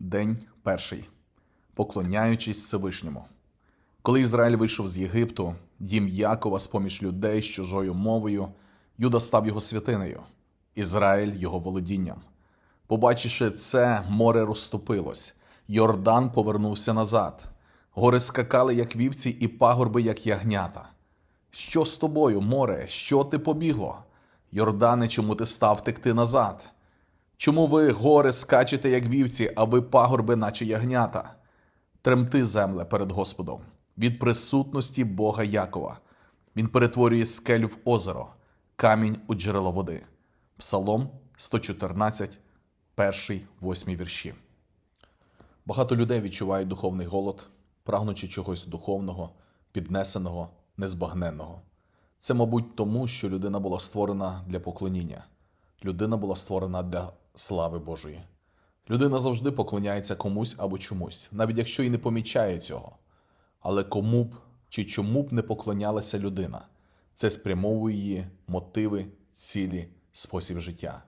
День перший. Поклоняючись Всевишньому. Коли Ізраїль вийшов з Єгипту, дім Якова з поміж людей з чужою мовою, Юда став його святинею, Ізраїль його володінням. Побачивши це, море розступилось, Йордан повернувся назад. Гори скакали, як вівці, і пагорби, як ягнята. Що з тобою, море? Що ти побігло? Йордане, чому ти став текти назад? Чому ви, гори, скачете, як вівці, а ви пагорби, наче ягнята? Тремти земле перед Господом від присутності Бога Якова. Він перетворює скелю в озеро, камінь у джерело води. Псалом 114, перший, восьмий вірші. Багато людей відчувають духовний голод, прагнучи чогось духовного, піднесеного, незбагненного. Це, мабуть, тому, що людина була створена для поклоніння. Людина була створена для слави Божої. Людина завжди поклоняється комусь або чомусь, навіть якщо і не помічає цього. Але кому б чи чому б не поклонялася людина, це спрямовує її мотиви, цілі, спосіб життя.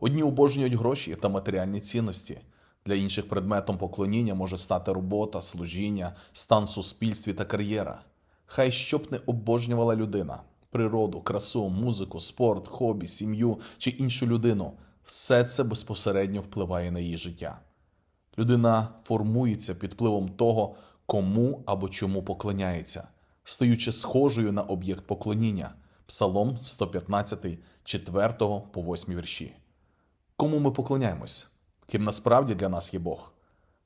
Одні обожнюють гроші та матеріальні цінності. Для інших предметом поклоніння може стати робота, служіння, стан в суспільстві та кар'єра. Хай що б не обожнювала людина природу, красу, музику, спорт, хобі, сім'ю чи іншу людину все це безпосередньо впливає на її життя. Людина формується під впливом того, кому або чому поклоняється, стаючи схожою на об'єкт поклоніння. Псалом 115, 4 по 8 вірші. Кому ми поклоняємось? Ким насправді для нас є Бог?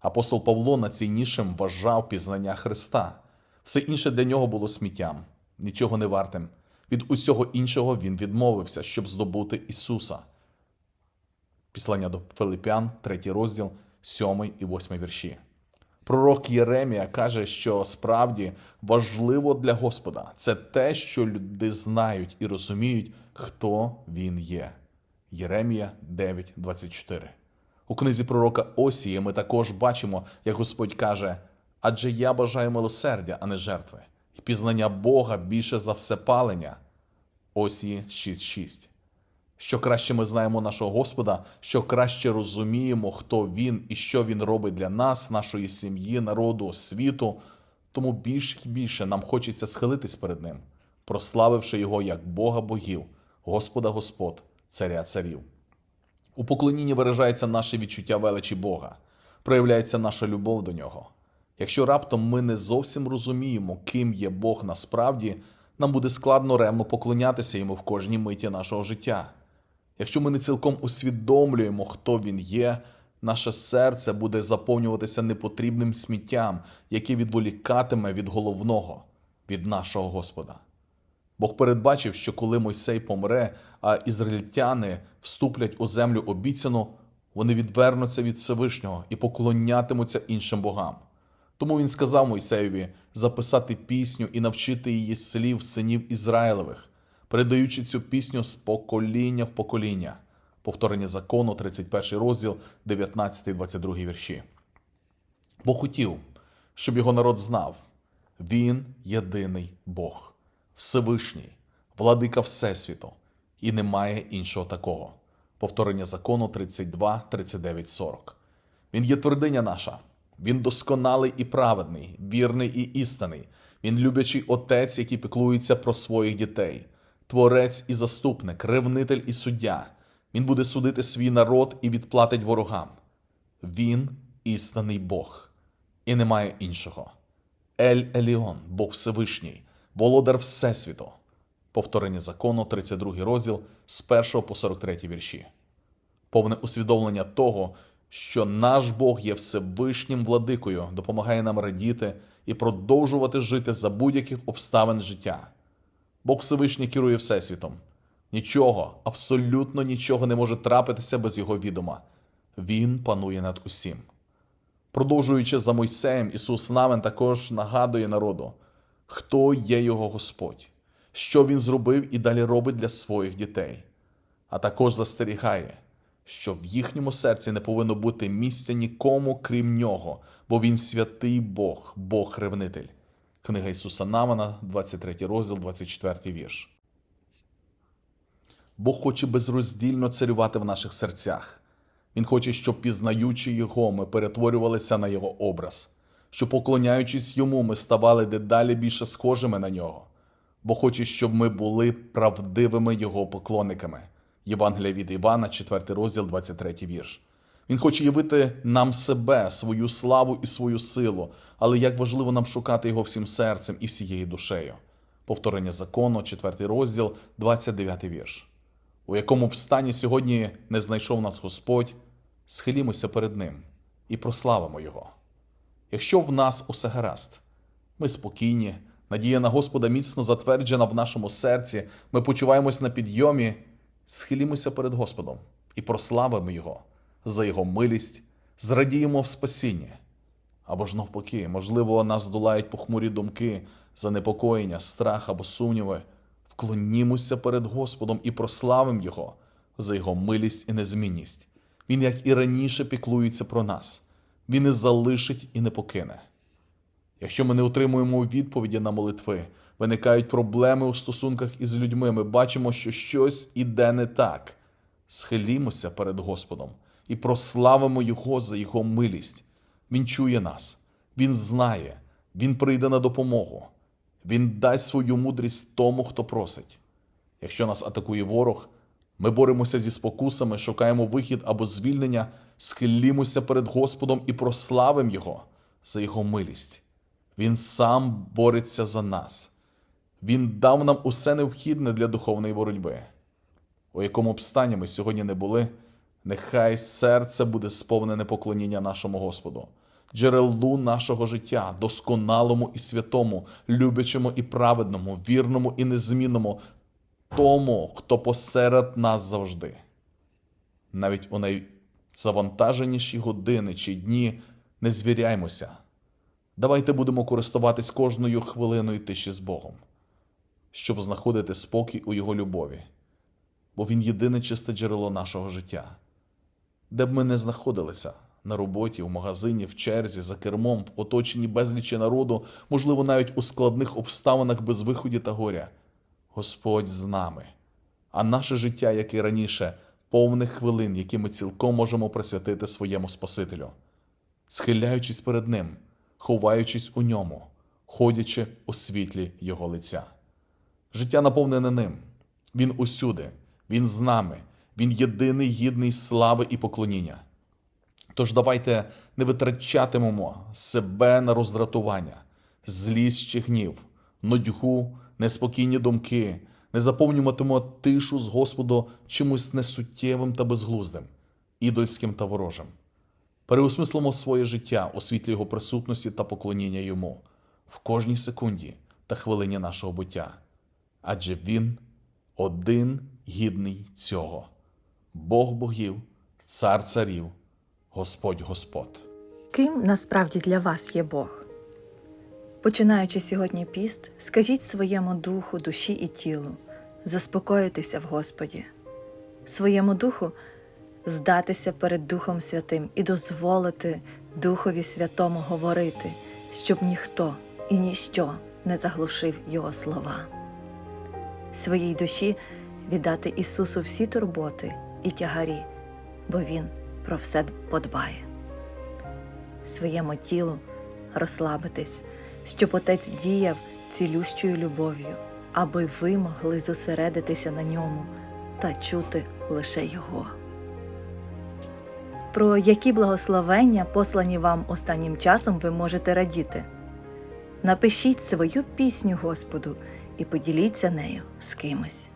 Апостол Павло найціннішим вважав пізнання Христа. Все інше для нього було сміттям, нічого не вартим. Від усього іншого він відмовився, щоб здобути Ісуса. Післання до Филипян, 3 розділ, 7 і 8 вірші. Пророк Єремія каже, що справді важливо для Господа це те, що люди знають і розуміють, хто він є. Єремія 9.24. У книзі пророка Осії ми також бачимо, як Господь каже: адже я бажаю милосердя, а не жертви, і пізнання Бога більше за всепалення. Осії 6.6. Що краще ми знаємо нашого Господа, що краще розуміємо, хто Він і що Він робить для нас, нашої сім'ї, народу, світу, тому більше і більше нам хочеться схилитись перед Ним, прославивши Його як Бога богів, Господа Господ, Царя царів. У поклонінні виражається наше відчуття величі Бога, проявляється наша любов до нього. Якщо раптом ми не зовсім розуміємо, ким є Бог насправді, нам буде складно ревно поклонятися йому в кожній миті нашого життя. Якщо ми не цілком усвідомлюємо, хто він є, наше серце буде заповнюватися непотрібним сміттям, яке відволікатиме від головного, від нашого Господа. Бог передбачив, що коли Мойсей помре, а ізраїльтяни вступлять у землю обіцяну, вони відвернуться від Всевишнього і поклонятимуться іншим богам. Тому він сказав Мойсеєві записати пісню і навчити її слів синів Ізраїлевих, передаючи цю пісню з покоління в покоління. Повторення закону, 31 розділ, 19-22 вірші. Бог хотів, щоб його народ знав, він єдиний Бог, Всевишній, владика Всесвіту, і немає іншого такого. Повторення закону 32, 39, 40. Він є твердиня наша, він досконалий і праведний, вірний і істинний. Він любячий отець, який піклується про своїх дітей, творець і заступник, ревнитель і суддя. Він буде судити свій народ і відплатить ворогам. Він істинний Бог, і немає іншого. Ель Еліон, Бог Всевишній, володар Всесвіту. Повторення закону, 32 розділ з 1 по 43 вірші. Повне усвідомлення того, що наш Бог є Всевишнім владикою, допомагає нам радіти і продовжувати жити за будь-яких обставин життя. Бог Всевишній керує Всесвітом. Нічого, абсолютно нічого не може трапитися без його відома. Він панує над усім. Продовжуючи за Мойсеєм, Ісус Навин також нагадує народу, хто є його Господь, що Він зробив і далі робить для своїх дітей, а також застерігає, що в їхньому серці не повинно бути місця нікому, крім нього, бо Він святий Бог, Бог-ревнитель. Книга Ісуса Навана, 23 розділ, 24 вірш. Бог хоче безроздільно царювати в наших серцях. Він хоче, щоб пізнаючи його, ми перетворювалися на його образ, що поклоняючись йому, ми ставали дедалі більше схожими на нього, бо хоче, щоб ми були правдивими його поклонниками. Євангелія від Івана, 4 розділ, 23 вірш. Він хоче явити нам себе, свою славу і свою силу, але як важливо нам шукати його всім серцем і всією душею. Повторення закону, 4 розділ, 29 вірш. У якому б стані сьогодні не знайшов нас Господь, схилімося перед Ним і прославимо Його. Якщо в нас усе гаразд, ми спокійні, надія на Господа міцно затверджена в нашому серці, ми почуваємось на підйомі, схилімося перед Господом і прославимо Його за Його милість, зрадіємо в спасінні. Або ж навпаки, можливо, нас долають похмурі думки, занепокоєння, страх або сумніви. Вклонімося перед Господом і прославимо Його за Його милість і незмінність. Він, як і раніше, піклується про нас. Він не залишить і не покине. Якщо ми не отримуємо відповіді на молитви, виникають проблеми у стосунках із людьми, ми бачимо, що щось іде не так. Схилімося перед Господом і прославимо Його за Його милість. Він чує нас, Він знає, Він прийде на допомогу. Він дасть свою мудрість тому, хто просить. Якщо нас атакує ворог, ми боремося зі спокусами, шукаємо вихід або звільнення, схилімося перед Господом і прославимо Його за Його милість. Він сам бореться за нас. Він дав нам усе необхідне для духовної боротьби. У якому б стані ми сьогодні не були, нехай серце буде сповнене поклоніння нашому Господу, джерелу нашого життя, досконалому і святому, любячому і праведному, вірному і незмінному, тому, хто посеред нас завжди. Навіть у найзавантаженіші години чи дні не звіряймося. Давайте будемо користуватись кожною хвилиною тиші з Богом, щоб знаходити спокій у Його любові, бо Він єдине чисте джерело нашого життя. Де б ми не знаходилися на роботі, в магазині, в черзі, за кермом, в оточенні безлічі народу, можливо, навіть у складних обставинах без виході та горя. Господь з нами, а наше життя, як і раніше, повних хвилин, які ми цілком можемо присвятити своєму Спасителю, схиляючись перед Ним, ховаючись у ньому, ходячи у світлі Його лиця. Життя наповнене ним. Він усюди, Він з нами, Він єдиний гідний слави і поклоніння. Тож давайте не витрачатимемо себе на роздратування, злість чи гнів, нудьгу, неспокійні думки, не заповнюватимемо тишу з Господу чимось несуттєвим та безглуздим, ідольським та ворожим. Переосмислимо своє життя у світлі Його присутності та поклоніння Йому в кожній секунді та хвилині нашого буття. Адже Він один гідний цього, Бог богів, цар царів, Господь Господь. Ким насправді для вас є Бог? Починаючи сьогодні піст, скажіть своєму духу, душі і тілу, заспокоїтися в Господі, своєму духу здатися перед Духом Святим і дозволити Духові Святому говорити, щоб ніхто і ніщо не заглушив Його слова. Своїй душі віддати Ісусу всі турботи і тягарі, бо Він про все подбає своєму тілу розслабитись, щоб Отець діяв цілющою любов'ю, аби ви могли зосередитися на ньому та чути лише Його. Про які благословення, послані вам останнім часом, ви можете радіти. Напишіть свою пісню Господу і поділіться нею з кимось.